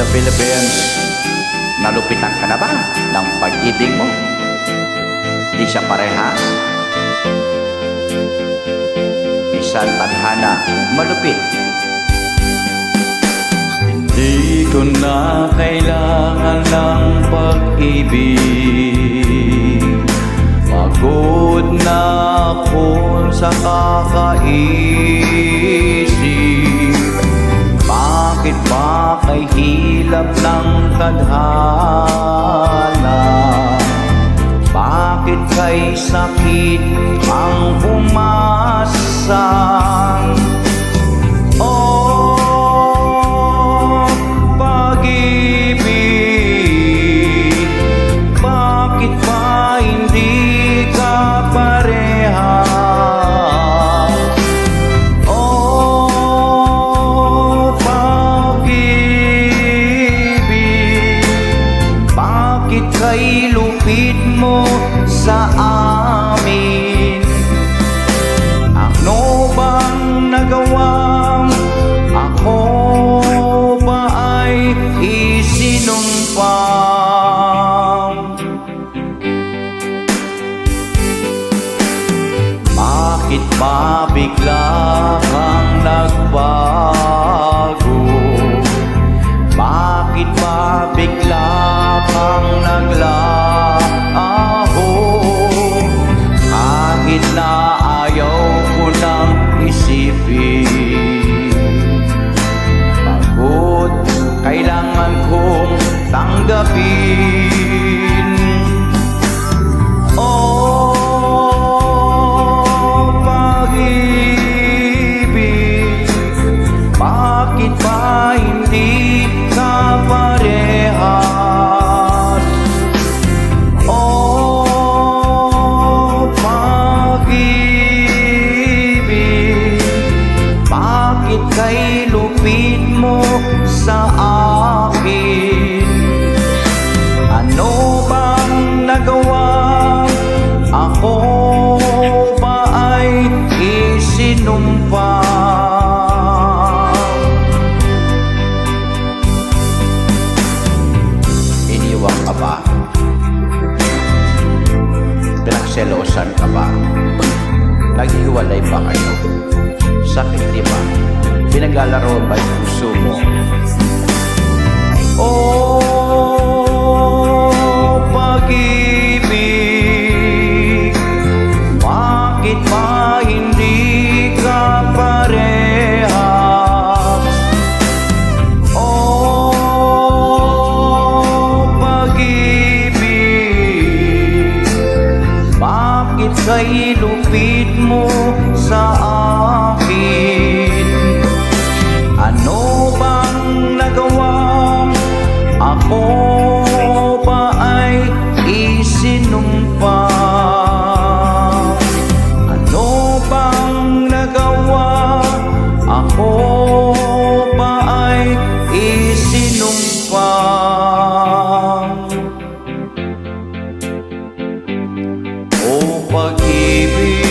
the Philippines, nalupitan ka na ba ng pag-ibig mo? Di siya parehas? Bisan tadhana, malupit. Hindi ko na kailangan ng pag-ibig Pagod na ako sa kakaisip Bakit ba kay hilap ng tadhana? Bakit kay sakit ang pumasang? Mo sa amin? Ano bang nagawang ako ba ay isinumpang? Bakit ba bigla kang isinumpa? Iniwang ka ba? Pinagselosan ka ba? Naghiwalay ba kayo? Sakit di ba? Pinaglalaro ba yung puso mo? Oh, pag-ibig Bakit ba ilupit mo sa akin. Ano bang nagawa pag-ibig